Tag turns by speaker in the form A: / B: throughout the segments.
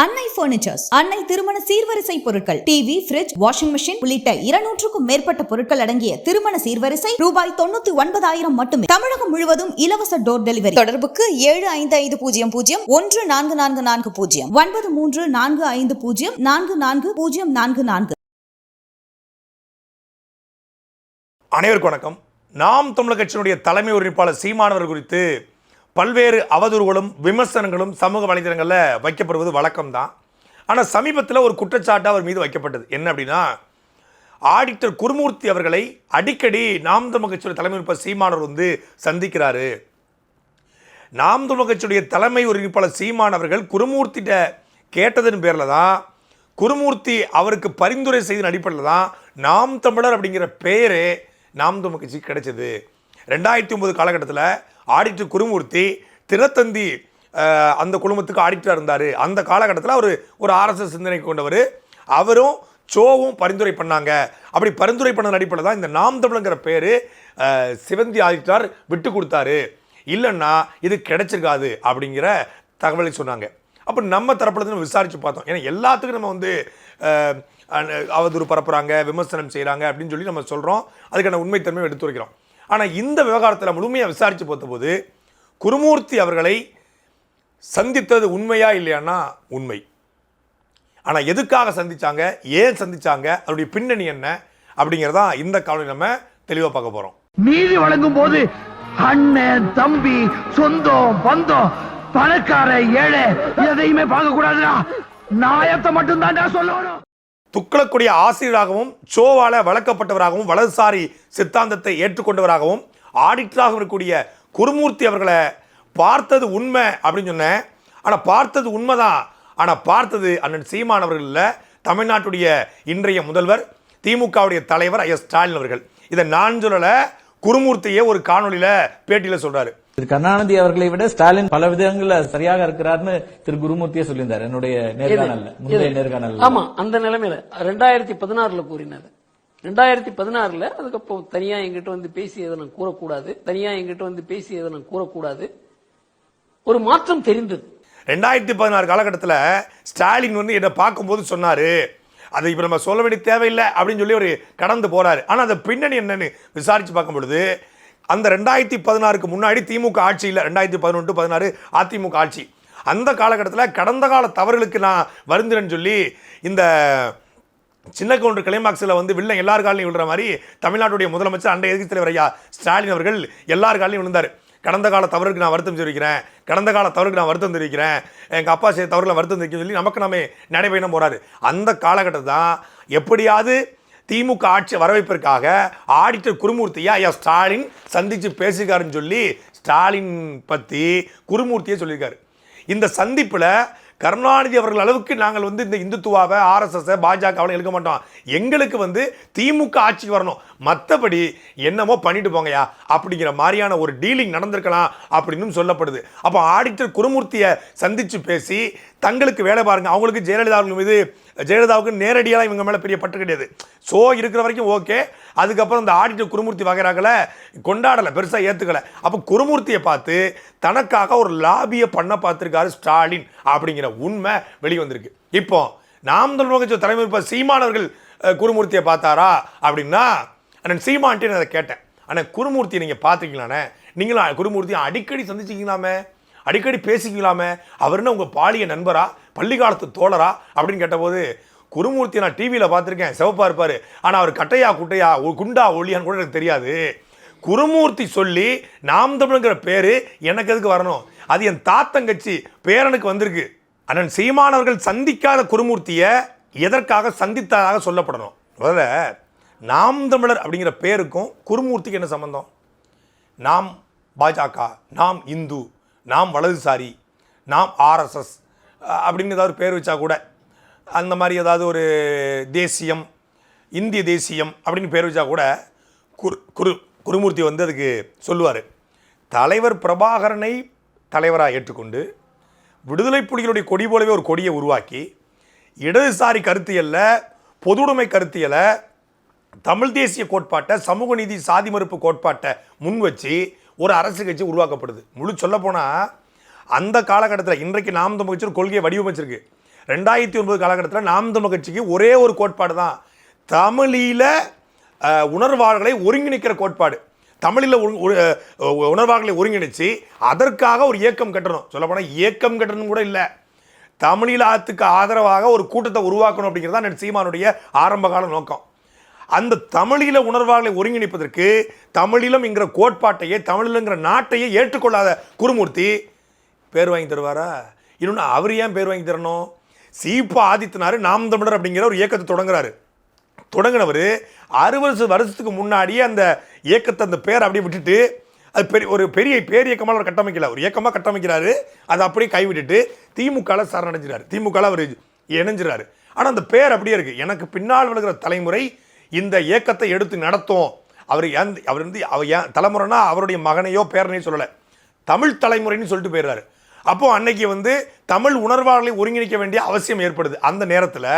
A: அன்னை பர்னிச்சர்ஸ் அன்னை திருமண சீர்வரிசை பொருட்கள். டிவி பிரிட்ஜ் வாஷிங் மிஷின் உள்ளிட்ட இருநூற்றுக்கும் மேற்பட்ட பொருட்கள் அடங்கிய திருமண சீர்வரிசை ரூபாய் தொண்ணூத்தி ஒன்பதாயிரம் மட்டுமே. தமிழகம் முழுவதும் இலவச டோர் டெலிவரி தொடர்புக்கு ஏழு ஐந்து ஐந்து பூஜ்ஜியம் பூஜ்ஜியம் ஒன்று நான்கு நான்கு நான்கு பூஜ்ஜியம். ஒன்பது மூன்று நான்கு ஐந்து பூஜ்ஜியம் நான்கு நான்கு பூஜ்ஜியம் நான்கு நான்கு.
B: அனைவருக்கும் வணக்கம். நாம் தமிழர் கட்சியினுடைய தலைமை ஒருங்கிணைப்பாளர் சீமானவர் குறித்து பல்வேறு அவதூறுகளும் விமர்சனங்களும் சமூக வலைதளங்களில் வைக்கப்படுவது வழக்கம்தான். ஆனால் சமீபத்தில் ஒரு குற்றச்சாட்டு அவர் மீது வைக்கப்பட்டது. என்ன அப்படின்னா ஆடிட்டர் குருமூர்த்தி அவர்களை அடிக்கடி நாம் தமிழர் கட்சியுடைய தலைமை ஒருங்கிணைப்பாளர் சீமானவர் வந்து சந்திக்கிறாரு. நாம் தமிழர் கட்சியுடைய தலைமை ஒருங்கிணைப்பாளர் சீமான் அவர்கள் குருமூர்த்திட்ட கேட்டதன் பேரில் தான் குருமூர்த்தி அவருக்கு பரிந்துரை செய்த அடிப்படையில் தான் நாம் தமிழர் அப்படிங்கிற பெயரே நாம் தமிழ் கட்சிக்கு கிடைச்சது. ரெண்டாயிரத்தி ஒம்பது காலகட்டத்தில் ஆடிட்டர் குருமூர்த்தி தினத்தந்தி அந்த குழுமத்துக்கு ஆடிட்டராக இருந்தார். அந்த காலகட்டத்தில் அவர் ஒரு ஆர்எஸ்எஸ் சிந்தனை கொண்டவர். அவரும் சோவும் பரிந்துரை பண்ணாங்க. அப்படி பரிந்துரை பண்ண அடிப்படையில் தான் இந்த நாம் தமிழங்கிற பேர் சிவந்தி ஆதித்தார் விட்டு கொடுத்தாரு. இல்லைன்னா இது கிடைச்சிருக்காது அப்படிங்கிற தகவலை சொன்னாங்க. அப்போ நம்ம தரப்புல நம்ம விசாரித்து பார்த்தோம். ஏன்னா எல்லாத்துக்கும் நம்ம வந்து அவதூறு பரப்புகிறாங்க விமர்சனம் செய்கிறாங்க அப்படின்னு சொல்லி நம்ம சொல்கிறோம் அதுக்கான உண்மைத்தன்மையை எடுத்துரைக்கிறோம். ஆனால் இந்த விவகாரத்தில் முழுமையாக விசாரித்து பார்த்தபோது குருமூர்த்தி அவர்களை சந்தித்தது உண்மையா இல்லையான்னா உண்மை. ஆனால் எதுக்காக சந்திச்சாங்க? ஏன் சந்திச்சாங்க? அதனுடைய பின்னணி என்ன? அப்படிங்கிறதான் இந்த காலையில் நம்ம தெளிவாக பார்க்க போகிறோம்
C: நீதி வழங்கும் போது அண்ணன் தம்பி சொந்தம் பந்தம் பணக்கார ஏழை எதையுமே பார்க்க கூடாதுடா நாயத்தை மட்டும் தான் சொல்லணும்.
B: துக்ளக்குடைய ஆசிரியராகவும் சோவால வளர்க்கப்பட்டவராகவும் வலதுசாரி சித்தாந்தத்தை ஏற்றுக்கொண்டவராகவும் ஆடிட்டராக இருக்கக்கூடிய குருமூர்த்தி அவர்களை பார்த்தது உண்மை அப்படின்னு சொன்னேன். ஆனால் பார்த்தது உண்மைதான் ஆனால் பார்த்தது அண்ணன் சீமான் அவர்கள் இல்லை. தமிழ்நாட்டுடைய இன்றைய முதல்வர் திமுகவுடைய தலைவர் ஐ ஸ்டாலின் அவர்கள். இதை நான் சொல்லலை குருமூர்த்தியே ஒரு காணொலியில் பேட்டியில் சொல்கிறாரு
D: திரு கருணாநிதி அவர்களை விட ஸ்டாலின் பல விதங்கள்ல சரியாக இருக்கிறார்னு திரு குருமூர்த்தியே சொல்லியிருந்தார். என்னுடைய நேர்காணல்ல முந்தைய நேர்காணல்ல.
E: ஆமா அந்த நிலைமையில. ரெண்டாயிரத்தி பதினாறுல கூறினது ரெண்டாயிரத்தி பதினாறுல அதுக்கப்புறம் தனியா எங்கிட்ட வந்து பேசியதை நான் கூறக்கூடாது தனியா எங்கிட்ட வந்து பேசியதை நான் கூறக்கூடாது. ஒரு மாற்றம் தெரிந்தது.
B: ரெண்டாயிரத்தி பதினாறு காலகட்டத்தில் ஸ்டாலின் வந்து என்னை பார்க்கும்போது சொன்னார் அதை இப்போ நம்ம சொல்ல வேண்டிய தேவையில்லை அப்படின்னு சொல்லி ஒரு கடந்து போறாரு. ஆனால் அந்த பின்னணி என்னன்னு விசாரித்து பார்க்கும் பொழுது அந்த ரெண்டாயிரத்தி பதினாறுக்கு முன்னாடி திமுக ஆட்சி இல்லை. ரெண்டாயிரத்தி பதினொன்று பதினாறு அதிமுக ஆட்சி. அந்த காலகட்டத்தில் கடந்த கால தவறுகளுக்கு நான் வருந்துறேன்னு சொல்லி இந்த சின்ன கவுண்டர் கிளைமாக்ஸில் வந்து வில்லன் எல்லார் காலையும் விழுற மாதிரி தமிழ்நாட்டுடைய முதலமைச்சர் அண்டை எதிர்த்து தலைவர் ஐயா ஸ்டாலின் அவர்கள் எல்லார் காலையும் விழுந்தார். கடந்த கால தவறுக்கு நான் வருத்தம் தெரிவிக்கிறேன். கடந்த கால தவறுக்கு நான் வருத்தம் தெரிவிக்கிறேன். எங்கள் அப்பா செய்த தவறுகளை வருத்தம் தெரிவிக்கிறேன் சொல்லி நமக்கு நம்ம நடைபயணம் போகிறாரு அந்த காலகட்டம் தான் எப்படியாவது திமுக ஆட்சி வரவேற்பிற்காக ஆடிட்டர் குருமூர்த்தியை ஐயா ஸ்டாலின் சந்தித்து பேசியிருக்காருன்னு சொல்லி ஸ்டாலின் பற்றி குருமூர்த்தியே சொல்லியிருக்காரு. இந்த சந்திப்பில் கருணாநிதி அவர்கள் அளவுக்கு நாங்கள் வந்து இந்த இந்துத்துவாவை ஆர்எஸ்எஸை பாஜகவில் எடுக்க மாட்டோம். எங்களுக்கு வந்து திமுக ஆட்சிக்கு வரணும். மற்றபடி என்னமோ பண்ணிட்டு போங்கயா அப்படிங்கிற மாதிரியான ஒரு டீலிங் நடந்திருக்கலாம் அப்படின்னு சொல்லப்படுது. அப்போ ஆடிட்டர் குருமூர்த்தியை சந்தித்து பேசி தங்களுக்கு வேலை பாருங்கள் அவங்களுக்கு ஜெயலலிதா அவர்கள் மீது ஜெயலலிதாவுக்கு நேரடியாக இவங்க மேலே பெரிய பற்று கிடையாது ஸோ இருக்கிற வரைக்கும் ஓகே அதுக்கப்புறம் இந்த ஆடிட்டர் குருமூர்த்தி வகைராக்களை கொண்டாடலை பெருசாக ஏற்றுக்கலை அப்போ குருமூர்த்தியை பார்த்து தனக்காக ஒரு லாபியை பண்ண பார்த்துருக்காரு ஸ்டாலின் அப்படிங்கிற உண்மை வெளிவந்திருக்கு இப்போ நாம் தமிழ் கட்சி தலைமை இருப்ப சீமானவர்கள் குருமூர்த்தியை பார்த்தாரா அப்படின்னா அண்ணன் சீமான்ட்டு நான் அதை கேட்டேன். ஆனால் குருமூர்த்தியை நீங்கள் பார்த்துருக்கீங்களாண்ணே? நீங்களும் குருமூர்த்தியை அடிக்கடி சந்திச்சிக்கலாமே அடிக்கடி பேசிக்கலாமே அவர் என்ன உங்கள் பாலிய நண்பரா பள்ளி காலத்து தோழரா அப்படின்னு கேட்டபோது குருமூர்த்தி நான் டிவியில் பார்த்துருக்கேன் சிவப்பாக இருப்பார். ஆனால் அவர் கட்டையா குட்டையா குண்டா ஒளியான்னு கூட எனக்கு தெரியாது. குருமூர்த்தி சொல்லி நாம் தமிழ்ங்கிற பேர் எனக்கு எதுக்கு வரணும்? அது என் தாத்தங்கச்சி பேரனுக்கு வந்திருக்கு. அண்ணன் சீமானவர்கள் சந்திக்காத குருமூர்த்தியை எதற்காக சந்தித்ததாக சொல்லப்படணும்? முதல்ல நாம் தமிழர் அப்படிங்கிற பேருக்கும் குருமூர்த்திக்கு என்ன சம்மந்தம் நாம் பாஜக நாம் இந்து நாம் வலதுசாரி நாம் ஆர்எஸ்எஸ் அப்படின்னு ஏதாவது பேர் வச்சா கூட அந்த மாதிரி ஏதாவது ஒரு தேசியம் இந்திய தேசியம் அப்படின்னு பேர் வச்சா கூட குரு குரு குருமூர்த்தி வந்து அதுக்கு சொல்லுவார். தலைவர் பிரபாகரனை தலைவராக ஏற்றுக்கொண்டு விடுதலை புலிகளுடைய கொடி போலவே ஒரு கொடியை உருவாக்கி இடதுசாரி கருத்தியல்ல பொதுவுடைமை கருத்தியலை தமிழ் தேசிய கோட்பாட்டை சமூக நீதி சாதி மறுப்பு கோட்பாட்டை முன் வச்சு ஒரு அரசு கட்சி உருவாக்கப்படுது. முழு சொல்லப்போனால் அந்த காலகட்டத்தில் இன்றைக்கு நாம் தமிழ் கட்சி ஒரு கொள்கையை வடிவமைச்சிருக்கு. ரெண்டாயிரத்தி ஒன்பது காலகட்டத்தில் நாம் தமிழ் கட்சிக்கு ஒரே ஒரு கோட்பாடு தான். தமிழில் உணர்வாளர்களை ஒருங்கிணைக்கிற கோட்பாடு. தமிழில் உணர்வாளர்களை ஒருங்கிணைச்சு அதற்காக ஒரு இயக்கம் கட்டணும். சொல்லப்போனால் இயக்கம் கட்டணும் கூட இல்லை. தமிழீழத்துக்கு ஆதரவாக ஒரு கூட்டத்தை உருவாக்கணும் அப்படிங்கிறது தான் சீமானுடைய ஆரம்பகால நோக்கம். அந்த தமிழீழ உணர்வாகளை ஒருங்கிணைப்பதற்கு தமிழீழம் என்கிற கோட்பாட்டையே தமிழீழங்கிற நாட்டையே ஏற்றுக்கொள்ளாத குருமூர்த்தி பேர் வாங்கி தருவாரா? இன்னொன்று அவர் ஏன் பேர் வாங்கி தரணும்? சீப்பா ஆதித்தனார் நாம் தமிழர் அப்படிங்கிற ஒரு இயக்கத்தை தொடங்குறாரு. தொடங்கினவர் அறுபது வருஷத்துக்கு முன்னாடியே அந்த இயக்கத்தை அந்த பேரை அப்படியே விட்டுட்டு அது பெரிய ஒரு பெரிய பேர் இயக்கமாக அவர் கட்டமைக்கல. ஒரு இயக்கமாக கட்டமைக்கிறாரு. அதை அப்படியே கைவிட்டுட்டு திமுகவில் சரணடைஞ்சிறாரு. திமுகவில் அவர் இணைஞ்சிறாரு. ஆனால் அந்த பேர் அப்படியே இருக்குது எனக்கு பின்னால் விழுகிற தலைமுறை இந்த இயக்கத்தை எடுத்து நடத்தும். அவர் ஏன் அவர் வந்து அவர் ஏன் தலைமுறைனா அவருடைய மகனையோ பேரனையோ சொல்லலை. தமிழ் தலைமுறைன்னு சொல்லிட்டு போயிடுறாரு. அப்போது அன்னைக்கு வந்து தமிழ் உணர்வாளர்களை ஒருங்கிணைக்க வேண்டிய அவசியம் ஏற்படுது. அந்த நேரத்தில்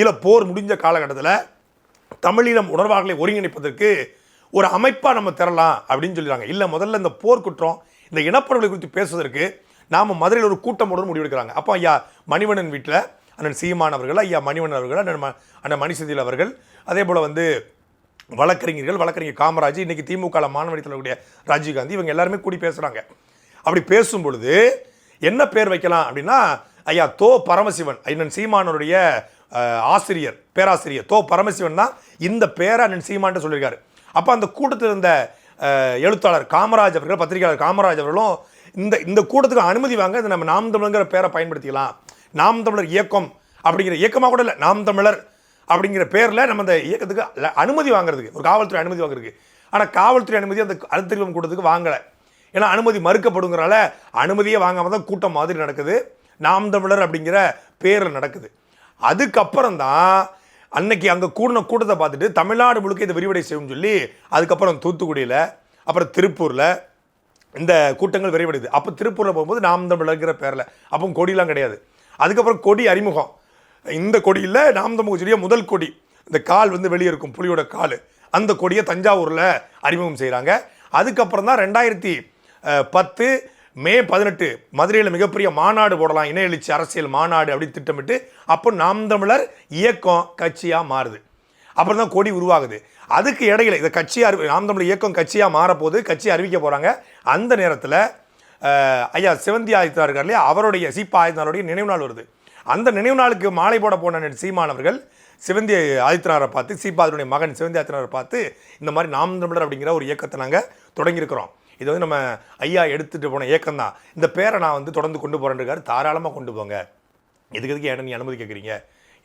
B: ஈழ போர் முடிஞ்ச காலகட்டத்தில் தமிழீழம் உணர்வாளர்களை ஒருங்கிணைப்பதற்கு ஒரு அமைப்பாக நம்ம தரலாம் அப்படின்னு சொல்லிடுறாங்க. இல்லை முதல்ல இந்த போர்க்குற்றம் இந்த இனப்படுகொலை குறித்து பேசுவதற்கு நாம் மதுரையில் ஒரு கூட்டம் முடிவெடுக்கிறாங்க. அப்போ ஐயா மணிவண்ணன் வீட்டில் அண்ணன் சீமான் அவர்கள் ஐயா மணிவன் அவர்கள் அண்ணன் அண்ணன் மணிசெந்தில் அவர்கள் அதே போல் வந்து வழக்கறிஞர்கள் வழக்கறிஞர் காமராஜ் இன்றைக்கி திமுக மாணவடி தலைவருடைய ராஜீவ்காந்தி இவங்க எல்லாருமே கூடி பேசுகிறாங்க அப்படி பேசும் பொழுது என்ன பேர் வைக்கலாம் அப்படின்னா ஐயா தோ பரமசிவன் அண்ணன் சீமானருடைய ஆசிரியர் பேராசிரியர். தோ பரமசிவன் தான் இந்த பேரை அண்ணன் சீமான்ட்டு சொல்லியிருக்காரு. அப்போ அந்த கூட்டத்தில் இருந்த எழுத்தாளர் காமராஜ் அவர்கள் பத்திரிகையாளர் காமராஜ் அவர்களும் இந்த இந்த கூட்டத்துக்கு அனுமதி வாங்க இந்த நம்ம நாம் தமிழர்ங்கிற பேரை பயன்படுத்திக்கலாம். நாம் தமிழர் இயக்கம் அப்படிங்கிற இயக்கமாக கூட இல்லை நாம் தமிழர் அப்படிங்கிற பேரில் நம்ம இந்த இயக்கத்துக்கு அனுமதி வாங்குறதுக்கு ஒரு காவல்துறை அனுமதி வாங்குறதுக்கு. ஆனால் காவல்துறை அனுமதி அந்த அழுத்தம் கூட்டத்துக்கு வாங்கலை. ஏன்னா அனுமதி மறுக்கப்படுங்கிறனால அனுமதியே வாங்காமல் தான் கூட்டம் மாதிரி நடக்குது. நாம் தமிழர் அப்படிங்கிற பேரில் நடக்குது. அதுக்கப்புறம் தான் அன்னைக்கு அங்கே கூடின கூட்டத்தை பார்த்துட்டு தமிழ்நாடு முழுக்க இதை விரிவடை செய்யும் சொல்லி அதுக்கப்புறம் தூத்துக்குடியில் அப்புறம் திருப்பூரில் இந்த கூட்டங்கள் விரைவடையுது. அப்போ திருப்பூரில் போகும்போது நாம் தமிழர்ங்கிற பேரில் அப்போ கொடிலாம் கிடையாது. அதுக்கப்புறம் கொடி அறிமுகம். இந்த கொடியில் நாம் தமிழ் முதல் கொடி. இந்த கால் வந்து வெளியே இருக்கும் புலியோட கால். அந்த கொடியை தஞ்சாவூரில் அறிமுகம் செய்கிறாங்க அதுக்கப்புறம் தான் ரெண்டாயிரத்தி பத்து மே பதினெட்டு மதுரையில் மிகப்பெரிய மாநாடு போடலாம் இணைய எழுச்சி அரசியல் மாநாடு அப்படின்னு திட்டமிட்டு அப்போ நாம் தமிழர் இயக்கம் கட்சியாக மாறுது. அப்புறம் தான் கொடி உருவாகுது. அதுக்கு இடையில இந்த கட்சி அறி நாம் தமிழர் இயக்கம் கட்சியாக மாறப்போது கட்சி அறிவிக்க போகிறாங்க அந்த நேரத்தில் ஐயா சிவந்தி ஆதித்தனார் இருக்கார் இல்லையா? அவருடைய சீப்பா ஆதித்தனாருடைய நினைவு நாள் வருது. அந்த நினைவு நாளுக்கு மாலை போட போன சீமானவர்கள் சிவந்தி ஆதித்தனாரை பார்த்து சீப்பாதனுடைய மகன் சிவந்தி ஆதித்தனாரை பார்த்து இந்த மாதிரி நாம் தமிழர் அப்படிங்கிற ஒரு இயக்கத்தை நாங்கள் தொடங்கியிருக்கிறோம். இது வந்து நம்ம ஐயா எடுத்துகிட்டு போன இயக்கம் தான். இந்த பேரை நான் வந்து தொடர்ந்து கொண்டு போகிறேன்ருக்காரு தாராளமாக கொண்டு போங்க. இதுக்கு எதுக்கு ஏன்னா நீ அனுமதி கேட்குறீங்க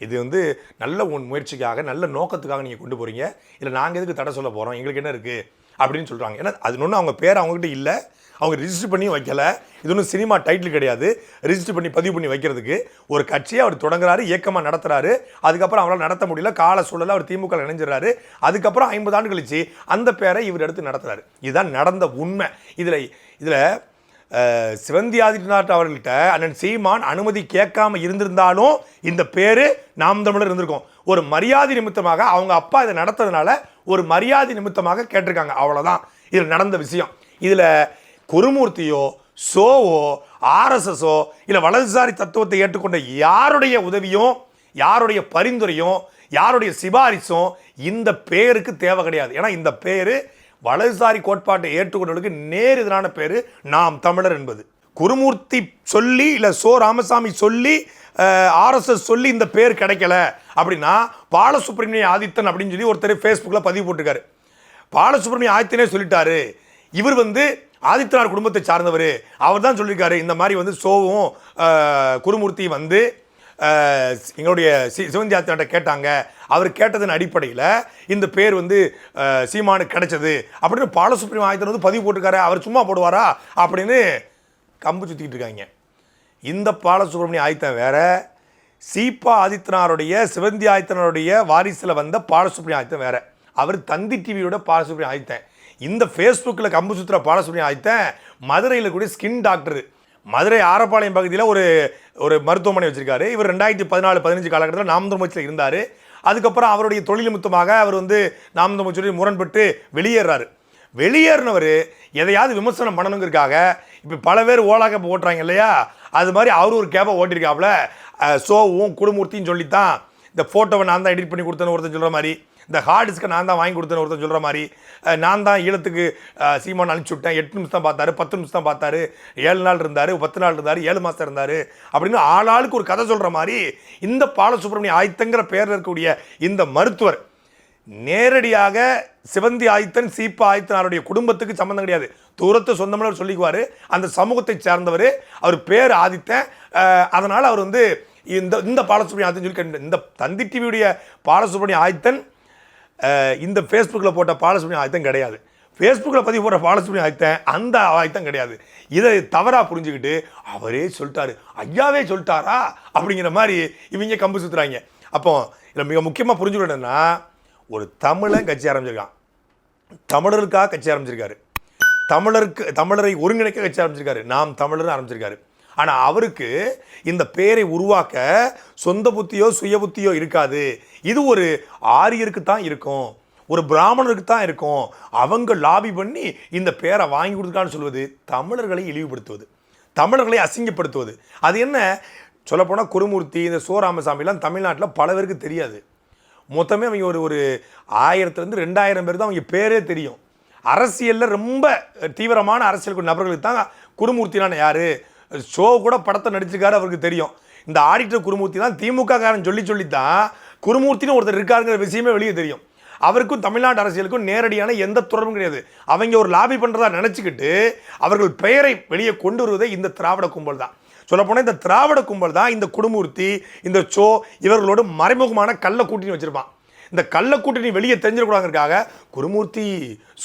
B: இது வந்து நல்ல உன் முயற்சிக்காக நல்ல நோக்கத்துக்காக நீங்கள் கொண்டு போகிறீங்க இல்லை நாங்கள் எதுக்கு தடை சொல்ல போகிறோம் எங்களுக்கு என்ன இருக்குது அப்படின்னு சொல்கிறாங்க ஏன்னா அது ஒன்று அவங்க பேர் அவங்ககிட்ட இல்லை. அவங்க ரிஜிஸ்டர் பண்ணி வைக்கல. இது ஒன்றும் சினிமா டைட்டில் கிடையாது. ரிஜிஸ்டர் பண்ணி பதிவு பண்ணி வைக்கிறதுக்கு ஒரு கட்சியை அவர் தொடங்குறாரு இயக்கமாக நடத்துகிறாரு அதுக்கப்புறம் அவரால் நடத்த முடியல. கால சூழலில் அவர் திமுக இணைஞ்சிடறாரு. அதுக்கப்புறம் ஐம்பது ஆண்டு கழிச்சு அந்த பேரை இவர் எடுத்து நடத்துகிறாரு இதுதான் நடந்த உண்மை. இதில் இதில் சிவந்தி ஆதித்யநாத் அவர்கள்ட்ட அண்ணன் சீமான் அனுமதி கேட்காம இருந்திருந்தாலும் இந்த பேரு நாம் தமிழர் இருந்திருக்கோம். ஒரு மரியாதை நிமித்தமாக அவங்க அப்பா இதை நடத்ததுனால ஒரு மரியாதை நிமித்தமாக கேட்டிருக்காங்க. அவ்வளோதான் இதில் நடந்த விஷயம். இதில் குருமூர்த்தியோ சோவோ ஆர்எஸ்எஸோ இல்லை வலதுசாரி தத்துவத்தை ஏற்றுக்கொண்ட யாருடைய உதவியும் யாருடைய பரிந்துரையும் யாருடைய சிபாரிசும் இந்த பேருக்கு தேவை கிடையாது. ஏன்னா இந்த பேர் வலதுசாரி கோட்பாட்டை ஏற்றுக்கொண்டவர்களுக்கு நேர் எதிரான பேர் நாம் தமிழர் என்பது. குருமூர்த்தி சொல்லி இல்லை சோ ராமசாமி சொல்லி ஆர்எஸ்எஸ் சொல்லி இந்த பேர் கிடைக்கல அப்படின்னா பாலசுப்ரமணிய ஆதித்தன் அப்படின்னு சொல்லி ஒருத்தர் ஃபேஸ்புக்கில் பதிவு போட்டிருக்காரு. பாலசுப்ரமணிய ஆதித்தனே சொல்லிட்டாரு. இவர் வந்து ஆதித்தனார் குடும்பத்தை சார்ந்தவர். அவர் தான் சொல்லியிருக்காரு இந்த மாதிரி வந்து சோவும் குருமூர்த்தி வந்து எங்களுடைய சி சிவந்தி ஆத்தினாட்ட கேட்டாங்க. அவர் கேட்டதன் அடிப்படையில் இந்த பேர் வந்து சீமானுக்கு கிடைச்சது. அப்படின்னு பாலசுப்ரமணிய ஆயத்தர் வந்து பதிவு போட்டிருக்காரு. அவர் சும்மா போடுவாரா? அப்படின்னு கம்பு சுற்றிக்கிட்டு இருக்காங்க. இந்த பாலசுப்ரமணிய ஆயத்தன் வேற. சீப்பா ஆதித்யனாருடைய சிவந்தி ஆதித்தனாருடைய வாரிசில் வந்த பாலசுப்ரமணிய ஆயத்தன் வேற. அவர் தந்தி டிவியோட பாலசுப்ரமணிய ஆயத்தன். இந்த ஃபேஸ்புக்கில் கம்பு சுத்துற பாலசுப்ரமணியம் ஆதித்தன் மதுரையில் கூடிய ஸ்கின் டாக்டர் மதுரை ஆரப்பாளையம் பகுதியில் ஒரு ஒரு மருத்துவமனை வச்சிருக்காரு. இவர் ரெண்டாயிரத்தி பதினாலு பதினஞ்சு காலகட்டத்தில் நாம் இருந்தார். அதுக்கப்புறம் அவருடைய தொழில் நிமித்தமாக அவர் வந்து நாம் முரண்பட்டு வெளியேறாரு. வெளியேறினவர் எதையாவது விமர்சனம் பண்ணணுங்கிறதுக்காக இப்போ பல பேர் ஓலா கேப் ஓட்டுறாங்க இல்லையா? அது மாதிரி அவர் ஒரு கேப்பை ஓட்டியிருக்காப்புல. சோவும் குடுமூர்த்தின்னு சொல்லித்தான் இந்த ஃபோட்டோவை நான் தான் எடிட் பண்ணி கொடுத்தேன்னு ஒருத்தன் சொல்கிற மாதிரி. இந்த ஹார்ட் டிஸ்க்கை நான் தான் வாங்கி கொடுத்தேன்னு ஒருத்தன் சொல்கிற மாதிரி நான் தான் ஈழத்துக்கு சீமான் அனுப்பிச்சி விட்டேன் எட்டு நிமிஷம் தான் பார்த்தாரு பத்து நிமிஷம் தான் பார்த்தாரு ஏழு நாள் இருந்தார் பத்து நாள் இருந்தார் ஏழு மாதம் இருந்தார் அப்படின்னு ஆளாளுக்கு ஒரு கதை சொல்கிற மாதிரி இந்த பாலசுப்ரமணிய ஆயத்தங்கிற பேரில் இருக்கக்கூடிய இந்த மருத்துவர் நேரடியாக சிவந்தி ஆயத்தன் சீப்பா ஆயத்தனாருடைய குடும்பத்துக்கு சம்மந்தம் கிடையாது. தூரத்து சொந்தம்னு அவர் சொல்லிக்குவார். அந்த சமூகத்தை சார்ந்தவர். அவர் பேர் ஆதித்தன். அதனால் அவர் வந்து இந்த இந்த பாலசுப்ரமணிய ஆயத்தன் சொல்லி இந்த தந்தி டிவியுடைய பாலசுப்ரமணிய ஆயத்தன் இந்த ஃபேஸ்புக்கில் போட்ட பாலசுப்ரமணியம் ஆயத்தன் கிடையாது. ஃபேஸ்புக்கில் பதிவு போடுற பாலசுப்ரமணியம் ஆயத்தன் அந்த ஆயத்தம் கிடையாது. இதை தவறாக புரிஞ்சுக்கிட்டு அவரே சொல்லிட்டாரு. ஐயாவே சொல்லிட்டாரா? அப்படிங்கிற மாதிரி இவங்க கம்பு சுற்றுறாங்க அப்போ இதில் மிக முக்கியமாக புரிஞ்சுக்கிட்டேன்னா ஒரு தமிழன் கட்சி ஆரம்பிச்சிருக்கான். தமிழருக்காக கட்சி ஆரம்பிச்சிருக்காரு. தமிழருக்கு தமிழரை ஒருங்கிணைக்க கட்சி ஆரம்பிச்சிருக்காரு. நாம் தமிழர்னு ஆரம்பிச்சிருக்காரு. ஆனால் அவருக்கு இந்த பேரை உருவாக்க சொந்த புத்தியோ சுய புத்தியோ இருக்காது. இது ஒரு ஆரியருக்கு தான் இருக்கும். ஒரு பிராமணருக்கு தான் இருக்கும். அவங்க லாபி பண்ணி இந்த பேரை வாங்கி கொடுத்துருக்கான்னு சொல்வது தமிழர்களை இழிவுபடுத்துவது. தமிழர்களை அசிங்கப்படுத்துவது. அது என்ன? சொல்லப்போனால் குருமூர்த்தி இந்த சோ ராமசாமிலாம் தமிழ்நாட்டில் பல பேருக்கு தெரியாது. மொத்தமே அவங்க ஒரு ஒரு ஆயிரத்துலேருந்து ரெண்டாயிரம் பேர் தான் அவங்க பேரே தெரியும். அரசியலில் ரொம்ப தீவிரமான அரசியல் நபர்களுக்கு தான் குருமூர்த்தினான யார்? ஷோ கூட படத்தை நடிச்சிருக்காரு அவருக்கு தெரியும். இந்த ஆடிட்டர் குருமூர்த்தி தான் திமுக காரன் சொல்லி சொல்லி தான் குருமூர்த்தின்னு ஒருத்தர் இருக்காருங்கிற விஷயமே வெளியே தெரியும். அவருக்கும் தமிழ்நாடு அரசியலுக்கும் நேரடியான எந்த தொடர்பும் கிடையாது. அவங்க ஒரு லாபி பண்ணுறதா நினச்சிக்கிட்டு அவர்கள் பெயரை வெளியே கொண்டு வருவதே இந்த திராவிட கும்பல் தான். சொல்லப்போனால் இந்த திராவிட கும்பல் தான் இந்த குடுமூர்த்தி இந்த சோ இவர்களோடு மறைமுகமான கள்ள கூட்டணி வச்சுருப்பான். இந்த கள்ள கூட்டணி வெளியே தெரிஞ்சிடக்கூடாதுக்காக குருமூர்த்தி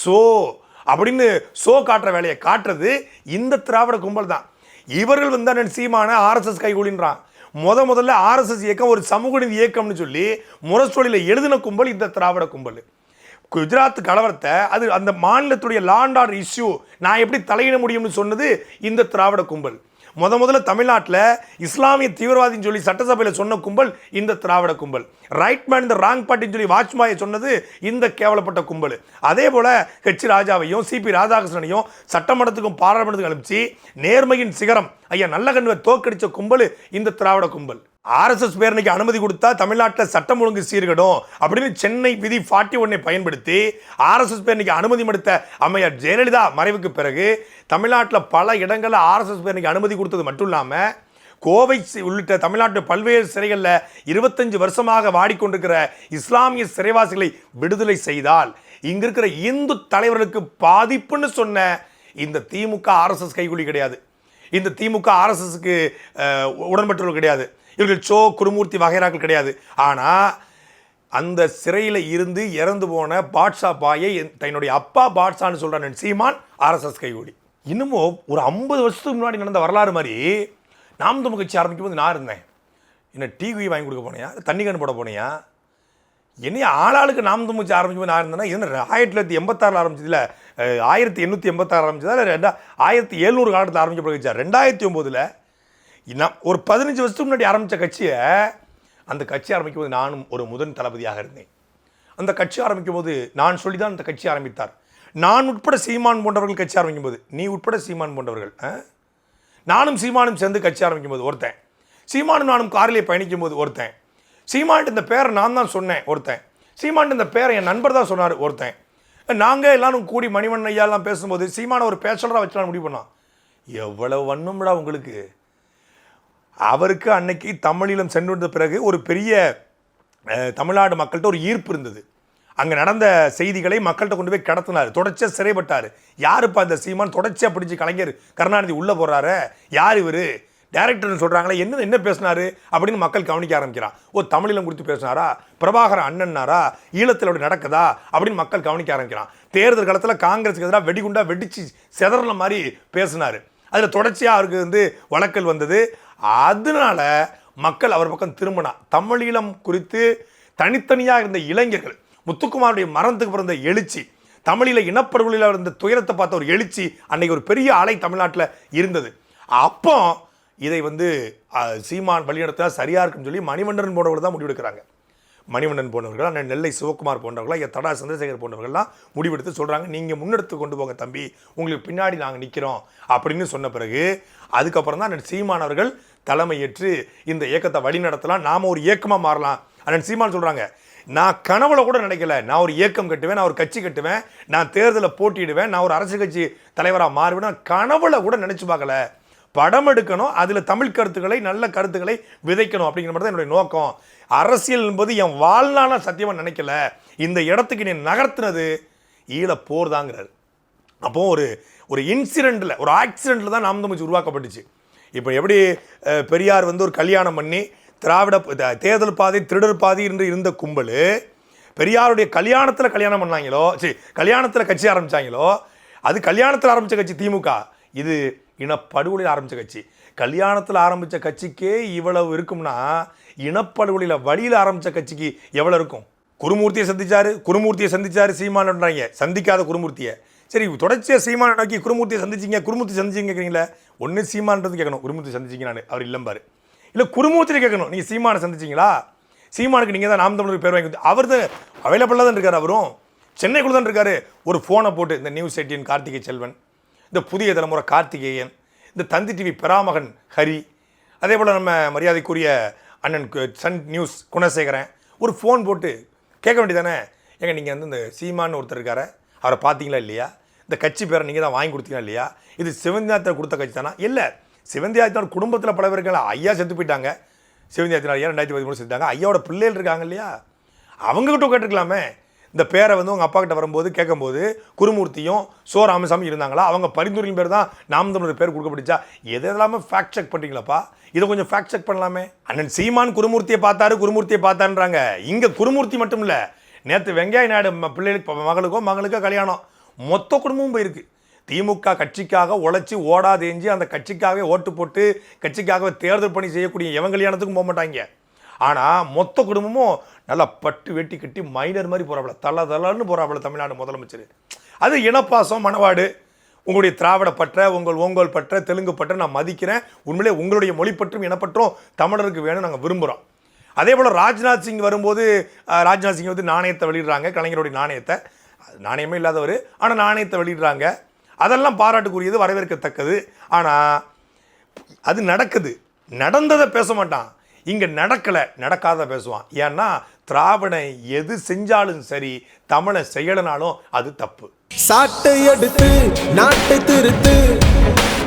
B: சோ அப்படின்னு சோ காட்டுற வேலையை காட்டுறது இந்த திராவிட கும்பல் தான். இவர்கள் வந்து அண்ணன் சீமான ஆர்எஸ்எஸ் கைகூலின்றான். முத முதல்ல ஆர்எஸ்எஸ் இயக்கம் ஒரு சமூக நீதி இயக்கம்னு சொல்லி முரசொலியில் எழுதின கும்பல் இந்த திராவிட கும்பல். குஜராத் கலவரத்தை அது அந்த மாநிலத்துடைய லாண்ட் ஆர்டர் இஷ்யூ நான் எப்படி தலையிட முடியும்னு சொன்னது இந்த திராவிட கும்பல். முத முதல்ல தமிழ்நாட்டில் இஸ்லாமிய தீவிரவாதின்னு சொல்லி சட்டசபையில் சொன்ன கும்பல் இந்த திராவிட கும்பல். ரைட் மேன் இந்த ராங் பார்ட்டின்னு சொல்லி வாஜ்பாயை சொன்னது இந்த கேவலப்பட்ட கும்பல். அதே போல் ஹெச் ராஜாவையும் சிபி ராதாகிருஷ்ணனையும் சட்டமன்றத்துக்கும் பாராளுமன்றத்துக்கும் அனுப்பிச்சு நேர்மையின் சிகரம் ஐயா நல்ல கண்ணுவை தோக்கடித்த கும்பல் இந்த திராவிட கும்பல். ஆர்எஸ்எஸ் பேரணிக்கு அனுமதி கொடுத்தா தமிழ்நாட்டில் சட்டம் ஒழுங்கு சீர்கடும் அப்படின்னு சென்னை விதி ஃபார்ட்டி ஒன்னை பயன்படுத்தி ஆர்எஸ்எஸ் பேரணிக்கு அனுமதி மறுத்த அம்மையார் ஜெயலலிதா மறைவுக்கு பிறகு தமிழ்நாட்டில் பல இடங்களில் ஆர்எஸ்எஸ் பேரணிக்கு அனுமதி கொடுத்தது மட்டும் இல்லாமல் கோவை சி- உள்ளிட்ட தமிழ்நாட்டு பல்வேறு சிறைகளில் இருபத்தஞ்சு வருஷமாக வாடிக்கொண்டிருக்கிற இஸ்லாமிய சிறைவாசிகளை விடுதலை செய்தால் இங்கே இருக்கிற இந்து தலைவர்களுக்கு பாதிப்புன்னு சொன்ன இந்த திமுக ஆர்எஸ்எஸ் கைகூலி கிடையாது. இந்த திமுக ஆர்எஸ்எஸ்க்கு உடன்பட்டுள்ள கிடையாது. இவர்கள் சோ குருமூர்த்தி வகைராக்கள் கிடையாது. ஆனால் அந்த சிறையில் இருந்து இறந்து போன பாட்ஷா பாயை தன்னுடைய அப்பா பாட்ஷான்னு சொல்கிறான் சீமான் ஆர்எஸ்எஸ் கைகூடி. இன்னமும் ஒரு ஐம்பது வருஷத்துக்கு முன்னாடி நடந்த வரலாறு மாதிரி நாம் தமிழ் கட்சி ஆரம்பிக்கும் போது நான் இருந்தேன். என்ன டீ குயி வாங்கி கொடுக்க போனியா? தண்ணி கண் போட போனியா? என்னைய ஆளாளுக்கு நாம் தமிழ் ஆரம்பிக்கும் போது நான் இருந்தேன்னா என்ன ஆயிரத்தி தொள்ளாயிரத்தி எண்பத்தாறில் ஆரம்பிச்சதுல ஆயிரத்தி எண்ணூற்றி எண்பத்தாறு ஆரம்பிச்சதா இல்லை ரெண்டா ஆயிரத்தி எழுநூறு காலத்தில் ஆரம்பிச்ச கட்சி ரெண்டாயிரத்தி ஒம்போதில் நான் ஒரு பதினஞ்சு வருஷத்துக்கு முன்னாடி ஆரம்பித்த கட்சியை அந்த கட்சி ஆரம்பிக்கும் போது நானும் ஒரு முதன் தளபதியாக இருந்தேன். அந்த கட்சி ஆரம்பிக்கும் போது நான் சொல்லி தான் அந்த கட்சி ஆரம்பித்தார். நான் உட்பட சீமான் போன்றவர்கள் கட்சி ஆரம்பிக்கும் போது நீ உட்பட சீமான் போன்றவர்கள் ஆ? நானும் சீமானும் சேர்ந்து கட்சி ஆரம்பிக்கும் போது ஒருத்தன். சீமானும் நானும் காரிலே பயணிக்கும் போது ஒருத்தன். சீமான்ட்டு இந்த பேரை நான் தான் சொன்னேன் ஒருத்தன். சீமான்ட்டு இந்த பேரை என் நண்பர் தான் சொன்னார் ஒருத்தன். நாங்கள் எல்லாரும் கூடி மணிமன் ஐயாலாம் பேசும்போது சீமான ஒரு பேச்சலராக வச்சு முடிவு பண்ணோம். எவ்வளவு வண்ணம்டா உங்களுக்கு. அவருக்கு அன்னைக்கு தமிழீழம் சென்று வந்த பிறகு ஒரு பெரிய தமிழ்நாடு மக்கள்கிட்ட ஒரு ஈர்ப்பு இருந்தது. அங்கே நடந்த செய்திகளை மக்கள்கிட்ட கொண்டு போய் கடத்தினார். தொடர்ச்சியாக சிறைப்பட்டார். யாருப்பா அந்த சீமான்? தொடர்ச்சியாக பிடிச்சி கலைஞர் கருணாநிதி உள்ளே போகிறாரு யார் இவர்? டேரக்டர்னு சொல்கிறாங்களே என்ன என்ன பேசினாரு? அப்படின்னு மக்கள் கவனிக்க ஆரம்பிக்கிறான். ஓ தமிழிலம் குறித்து பேசினாரா? பிரபாகர அண்ணன்னாரா? ஈழத்தில் அப்படி நடக்குதா? அப்படின்னு மக்கள் கவனிக்க ஆரம்பிக்கிறான். தேர்தல் காலத்தில் காங்கிரஸுக்கு எதிராக வெடிகுண்டா வெடிச்சு செதறன மாதிரி பேசினார். அதில் தொடர்ச்சியாக அவருக்கு வந்து வழக்கல் வந்தது. அதனால மக்கள் அவர் பக்கம் திரும்பினா. தமிழீழம் குறித்து தனித்தனியாக இருந்த இளைஞர்கள் முத்துக்குமாருடைய மரணத்துக்கு பிறந்த எழுச்சி தமிழில இனப்படுகொலையில் இருந்த துயரத்தை பார்த்த ஒரு எழுச்சி அன்னைக்கு ஒரு பெரிய அலை தமிழ்நாட்டில் இருந்தது. அப்போ இதை வந்து சீமான் வழிநடத்தினா சரியாக இருக்குன்னு சொல்லி மணிமண்டன் போன்றவர்கள் தான் முடிவெடுக்கிறாங்க. மணிமண்டன் போன்றவர்கள் அண்ணன் நெல்லை சிவகுமார் போன்றவர்கள் ஐயா தடா சந்திரசேகர் போன்றவர்கள்லாம் முடிவெடுத்து சொல்கிறாங்க நீங்கள் முன்னெடுத்து கொண்டு போங்க தம்பி உங்களுக்கு பின்னாடி நாங்கள் நிற்கிறோம் அப்படின்னு சொன்ன பிறகு அதுக்கப்புறம் தான் அண்ணன் சீமான் அவர்கள் தலைமையேற்று இந்த இயக்கத்தை வழி நடத்தலாம் நாம ஒரு இயக்கமாக மாறலாம். அண்ணன் சீமான் சொல்கிறாங்க நான் கனவுல கூட நினைக்கல. நான் ஒரு இயக்கம் கட்டுவேன் நான் ஒரு கட்சி கட்டுவேன் நான் தேர்தலில் போட்டியிடுவேன் நான் ஒரு அரசியல் கட்சி தலைவராக மாறுவேன். நான் கனவுல கூட நினச்சி பார்க்கல. படம் எடுக்கணும் அதில் தமிழ் கருத்துக்களை நல்ல கருத்துக்களை விதைக்கணும். அப்படிங்கிற மாதிரி தான் என்னுடைய நோக்கம். அரசியல் என்பது என் வாழ்நாள சத்தியமாக நினைக்கல. இந்த இடத்துக்கு நீ நகர்த்தினது ஈழ போர் தாங்கிறார் அப்போது ஒரு ஒரு இன்சிடெண்ட்டில் ஒரு ஆக்சிடெண்ட்டில் தான் நாம் தமிழ்ச்சி உருவாக்கப்பட்டுச்சு. இப்போ எப்படி பெரியார் வந்து ஒரு கல்யாணம் பண்ணி திராவிட த- தேர்தல் பாதை திருடர் பாதை என்று இருந்த கும்பல் பெரியாருடைய கல்யாணத்தில் கல்யாணம் பண்ணாங்களோ சரி கல்யாணத்தில் கட்சி ஆரம்பித்தாங்களோ அது கல்யாணத்தில் ஆரம்பித்த கட்சி திமுக. இது இனப்படுகொலையில் ஆரம்பித்த கட்சி. கல்யாணத்தில் ஆரம்பித்த கட்சிக்கே இவ்வளவு இருக்கும்னா இனப்படுகொலையில் வழியில் ஆரம்பித்த கட்சிக்கு எவ்வளோ இருக்கும்? குருமூர்த்தியை சந்திச்சாரு குருமூர்த்தியை சந்தித்தார் சீமான்ன்றாங்க சந்திக்காத குருமூர்த்தியை. சரி தொடர்ச்சியாக சீமானை நோக்கி குருமூர்த்தியை சந்திச்சிங்க குருமூர்த்தி சந்திச்சிங்கிறீங்களே ஒன்று சீமான்றது கேட்கணும் குருமூர்த்தி சந்திச்சிங்க நான் அவர் இல்லம்பார். இல்லை குருமூர்த்தியை கேட்கணும் நீங்கள் சீமானை சந்திச்சிங்களா? சீமானுக்கு நீங்கள் தான் நாம் தமிழர் பேர் வாங்கி அவர் தான் அவைலபிளாக தான் இருக்கார் அவரும். சென்னைக்குள்ள தான் இருக்கார். ஒரு ஃபோனை போட்டு இந்த நியூஸ் எயிட்டின் கார்த்திகை செல்வன் இந்த புதிய தலைமுறை கார்த்திகேயன் இந்த தந்தி டிவி பெராமகன் ஹரி அதே போல் நம்ம மரியாதைக்குரிய அண்ணன் கு- சன் நியூஸ் குணசேகரன் ஒரு ஃபோன் போட்டு கேட்க வேண்டியதானே ஏங்க நீங்கள் வந்து இந்த சீமான்னு ஒருத்தர் இருக்காரு அவரை பார்த்தீங்களா இல்லையா? இந்த கட்சி பேரை நீங்கள் தான் வாங்கி கொடுத்தீங்களா இல்லையா? இது சிவந்தியாத்திர கொடுத்த கட்சி தானா? இல்லை. சிவந்தியாத்தினார் குடும்பத்தில் பல பேர் ஐயா செத்து போயிட்டாங்க. சிவந்தியாத்தினார் ஐயா ரெண்டாயிரத்தி பதிமூணு செத்துட்டாங்க ஐயாவோட பிள்ளைகள் இருக்காங்க இல்லையா? அவங்ககிட்ட கேட்டிருக்கலாமே. இந்த பேரை வந்து உங்கள் அப்பா கிட்ட வரும்போது கேட்கும்போது குருமூர்த்தியும் சோ ராமசாமி இருந்தாங்களா? அவங்க பரிந்துரையின் பேர் தான் நாம் தமிழர் பேர் கொடுக்கப்பட்டுச்சா? எது எல்லாமே ஃபேக்ட் செக் பண்ணுறீங்களாப்பா இதை கொஞ்சம் ஃபேக்ட் செக் பண்ணலாமே. அண்ணன் சீமான் குருமூர்த்தியை பார்த்தாரு குருமூர்த்தியை பார்த்தான்றாங்க இங்கே குருமூர்த்தி மட்டும் இல்லை நேற்று வெங்காய நாயுடு பிள்ளைகளுக்கு மகளுக்கோ மகளுக்கோ கல்யாணம். மொத்த குடும்பமும் போயிருக்கு. திமுக கட்சிக்காக உழைச்சி ஓடாதேஞ்சி அந்த கட்சிக்காகவே ஓட்டு போட்டு கட்சிக்காகவே தேர்தல் பணி செய்யக்கூடிய எவன் கல்யாணத்துக்கும் போக மாட்டாங்க. ஆனால் மொத்த குடும்பமும் நல்லா பட்டு வெட்டி கட்டி மைனர் மாதிரி போகிறாப்புல தள்ள தள்ளன்னு போகிறாப்புல தமிழ்நாடு முதலமைச்சர். அது இனப்பாசம் மணவாடு உங்களுடைய திராவிட பற்ற உங்கள் ஓங்கோல் பற்ற தெலுங்கு பற்ற நான் மதிக்கிறேன். உண்மையிலே உங்களுடைய மொழி பற்றும் இனப்பற்றும் தமிழருக்கு வேணும் நாங்கள் விரும்புகிறோம் அதே போல் ராஜ்நாத் சிங் வரும்போது ராஜ்நாத் சிங் வந்து நாணயத்தை வெளியிடுறாங்க கலைஞருடைய நாணயத்தை. அது நாணயமே இல்லாதவர் ஆனால் நாணயத்தை வெளியிடுறாங்க. அதெல்லாம் பாராட்டுக்குரியது வரவேற்கத்தக்கது. ஆனால் அது நடக்குது. நடந்ததை பேச மாட்டான். இங்கே நடக்கலை நடக்காத பேசுவான். ஏன்னா திராவிடன் எது செஞ்சாலும் சரி தமிழை செய்யலனாலும் அது தப்பு.
F: சாட்டை எடுத்து நாட்டை திருத்து